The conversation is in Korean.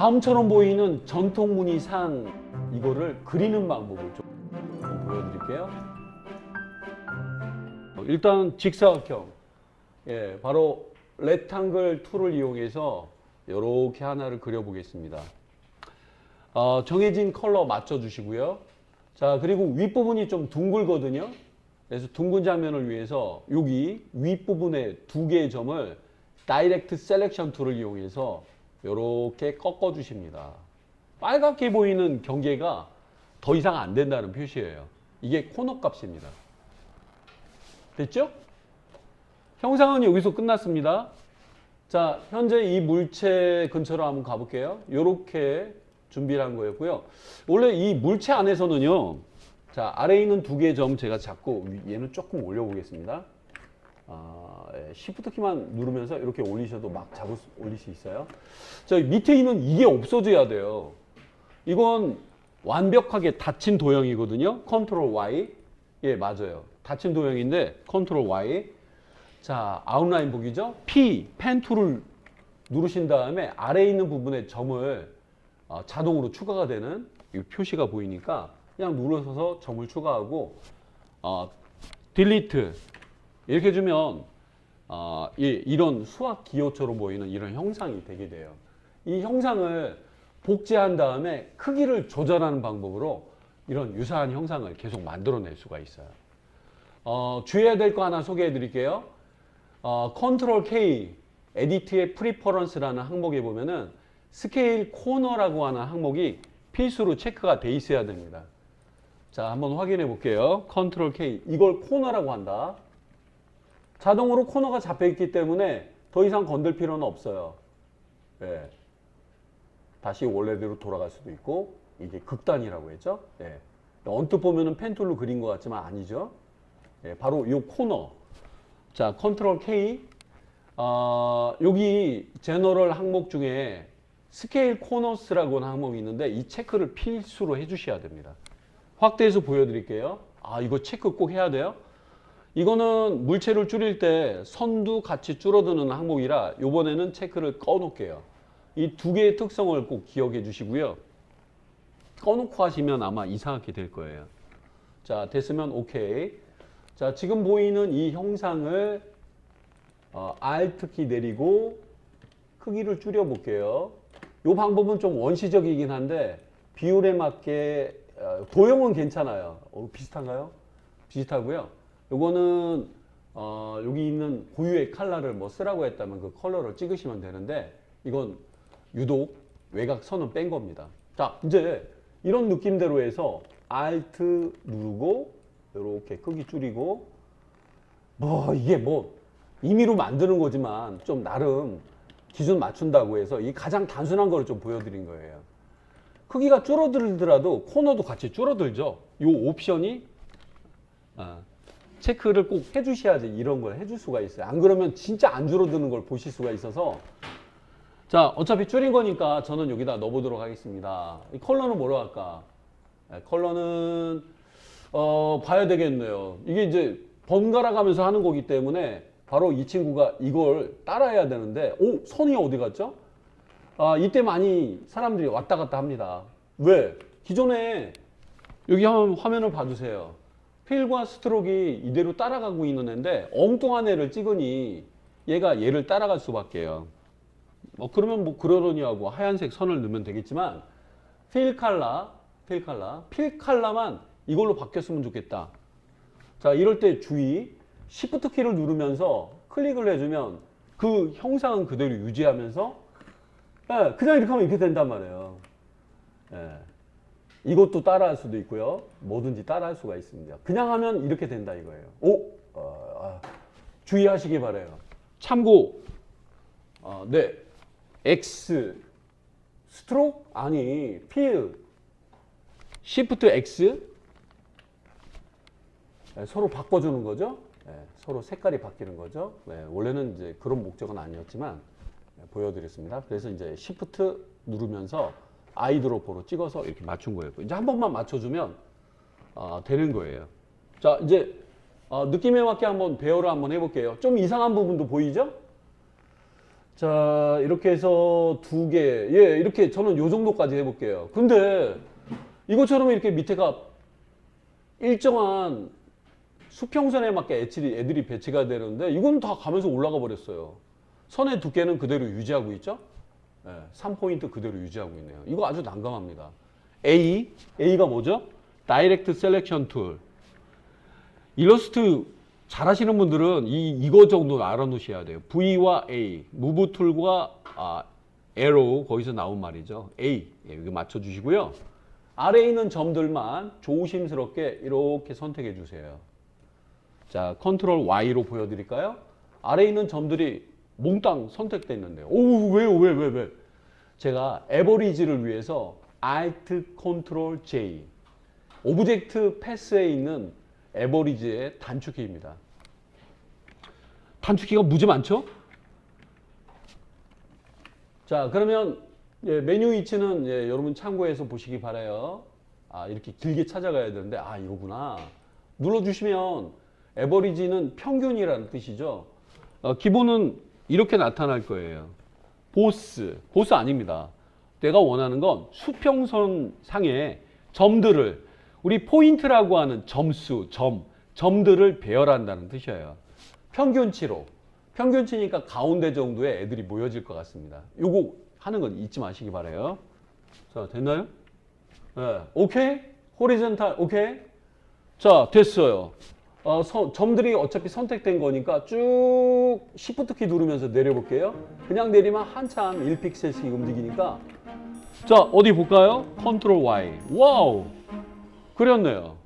다음처럼 보이는 전통 무늬 산 이거를 그리는 방법을 좀 보여드릴게요. 어, 일단 직사각형, 예, 바로 레탕글 툴을 이용해서 이렇게 하나를 그려보겠습니다. 어, 정해진 컬러 맞춰주시고요. 자, 그리고 윗부분이 좀 둥글거든요. 그래서 둥근 장면을 위해서 여기 윗부분에 두 개의 점을 다이렉트 셀렉션 툴을 이용해서 이렇게 꺾어 주십니다. 빨갛게 보이는 경계가 더 이상 안 된다는 표시예요. 이게 코너 값입니다. 됐죠? 형상은 여기서 끝났습니다. 자, 현재 이 물체 근처로 한번 가볼게요. 이렇게 준비를 한 거였고요. 원래 이 물체 안에서는요. 자, 아래에 있는 두 개의 점 제가 잡고 위- 얘는 조금 올려보겠습니다. 아, 예, Shift 키만 누르면서 이렇게 올리셔도 막 잡을 수, 올릴 수 있어요. 저 밑에 있는 이게 없어져야 돼요. 이건 완벽하게 닫힌 도형이거든요. 컨트롤 Y. 예, 맞아요. 닫힌 도형인데 컨트롤 Y. 자, 아웃라인 보기죠? P, 펜 툴을 누르신 다음에 아래에 있는 부분에 점을 어, 자동으로 추가가 되는 이 표시가 보이니까 그냥 눌러서 점을 추가하고 어, 딜리트 이렇게 해주면 어, 이, 이런 수학 기호처럼 보이는 이런 형상이 되게 돼요. 이 형상을 복제한 다음에 크기를 조절하는 방법으로 이런 유사한 형상을 계속 만들어낼 수가 있어요. 어, 주의해야 될 거 하나 소개해 드릴게요. 어, 컨트롤 K 에디트의 프리퍼런스라는 항목에 보면은 스케일 코너라고 하는 항목이 필수로 체크가 돼 있어야 됩니다. 자, 한번 확인해 볼게요. 컨트롤 K 이걸 코너라고 한다. 자동으로 코너가 잡혀 있기 때문에 더 이상 건들 필요는 없어요. 예. 다시 원래대로 돌아갈 수도 있고 이게 극단이라고 했죠. 예. 언뜻 보면은 펜툴로 그린 것 같지만 아니죠. 예, 바로 이 코너. 자, 컨트롤 K. 어, 여기 제너럴 항목 중에 스케일 코너스라고 하는 항목이 있는데 이 체크를 필수로 해주셔야 됩니다. 확대해서 보여드릴게요. 아, 이거 체크 꼭 해야 돼요. 이거는 물체를 줄일 때 선도 같이 줄어드는 항목이라 이번에는 체크를 꺼놓을게요. 이 두 개의 특성을 꼭 기억해 주시고요. 꺼놓고 하시면 아마 이상하게 될 거예요. 자, 됐으면 오케이. 자, 지금 보이는 이 형상을 어, Alt 키 내리고 크기를 줄여 볼게요. 이 방법은 좀 원시적이긴 한데 비율에 맞게 어, 도형은 괜찮아요. 어, 비슷한가요? 비슷하고요. 요거는 어, 여기 있는 고유의 컬러를 뭐 쓰라고 했다면 그 컬러를 찍으시면 되는데 이건 유독 외곽 선은 뺀 겁니다. 자, 이제 이런 느낌대로 해서 Alt 누르고 이렇게 크기 줄이고 뭐 이게 뭐 임의로 만드는 거지만 좀 나름 기준 맞춘다고 해서 이 가장 단순한 걸좀 보여드린 거예요. 크기가 줄어들더라도 코너도 같이 줄어들죠. 이 옵션이 아, 체크를 꼭 해주셔야지 이런 걸 해줄 수가 있어요. 안 그러면 진짜 안 줄어드는 걸 보실 수가 있어서 자 어차피 줄인 거니까 저는 여기다 넣어보도록 하겠습니다. 이 컬러는 뭐로 할까? 네, 컬러는 어, 봐야 되겠네요. 이게 이제 번갈아 가면서 하는 거기 때문에 바로 이 친구가 이걸 따라해야 되는데, 오, 선이 어디 갔죠? 아, 이때 많이 사람들이 왔다 갔다 합니다. 왜? 기존에 여기 한번 화면을 봐주세요. 필과 스트로크가 이대로 따라가고 있는 애인데 엉뚱한 애를 찍으니 얘가 얘를 따라갈 수밖에요. 뭐 그러면 뭐 그러려니 하고 하얀색 선을 넣으면 되겠지만 필 칼라, 필 칼라, 필 칼라만 이걸로 바뀌었으면 좋겠다. 자, 이럴 때 주의. Shift 키를 누르면서 클릭을 해주면 그 형상은 그대로 유지하면서 예, 그냥 이렇게 하면 이렇게 된단 말이에요. 예. 이것도 따라할 수도 있고요. 뭐든지 따라할 수가 있습니다. 그냥 하면 이렇게 된다 이거예요. 오, 어, 아, 주의하시기 바래요. 참고, 어, 네, X 스트로크 아니 필 Shift X 네, 서로 바꿔주는 거죠. 네, 서로 색깔이 바뀌는 거죠. 네, 원래는 이제 그런 목적은 아니었지만 네, 보여드렸습니다. 그래서 이제 Shift 누르면서 아이드로퍼로 찍어서 이렇게 맞춘 거예요. 이제 한 번만 맞춰주면 어, 되는 거예요. 자, 이제 어, 느낌에 맞게 한번 배열을 한번 해볼게요. 좀 이상한 부분도 보이죠? 자, 이렇게 해서 두 개. 예, 이렇게 저는 요 정도까지 해볼게요. 근데 이것처럼 이렇게 밑에가 일정한 수평선에 맞게 애들이, 애들이 배치가 되는데 이건 다 가면서 올라가 버렸어요. 선의 두께는 그대로 유지하고 있죠? 예, 3포인트 그대로 유지하고 있네요. 이거 아주 난감합니다. A, A가 뭐죠? 다이렉트 셀렉션 툴. 일러스트 잘 하시는 분들은 이, 이거 정도는 알아놓으셔야 돼요. V와 A, 무브 툴과 아, 에로 거기서 나온 말이죠. A, 예, 여기 맞춰주시고요. 아래에 있는 점들만 조심스럽게 이렇게 선택해 주세요. 자, 컨트롤 Y로 보여드릴까요? 아래에 있는 점들이 몽땅 선택돼 있는데요. 오, 왜요, 왜, 왜, 왜? 제가 에버리지를 위해서 Alt Ctrl J 오브젝트 패스에 있는 에버리지의 단축키입니다. 단축키가 무지 많죠? 자, 그러면 예, 메뉴 위치는 예, 여러분 참고해서 보시기 바라요. 아, 이렇게 길게 찾아가야 되는데 아, 이거구나. 눌러 주시면 에버리지는 평균이라는 뜻이죠. 어, 기본은 이렇게 나타날 거예요. 보스, 보스 아닙니다. 내가 원하는 건 수평선 상에 점들을 우리 포인트라고 하는 점수, 점, 점들을 배열한다는 뜻이에요. 평균치로. 평균치니까 가운데 정도의 애들이 모여질 것 같습니다. 요거 하는 건 잊지 마시기 바래요. 자, 됐나요? 네. 오케이? 호리젠탈, 오케이? 자, 됐어요. 어, 서- 점들이 어차피 선택된 거니까 쭉 Shift 키 누르면서 내려볼게요. 그냥 내리면 한참 1픽셀씩 움직이니까. 자, 어디 볼까요? 컨트롤 Y. 와우. 그렸네요.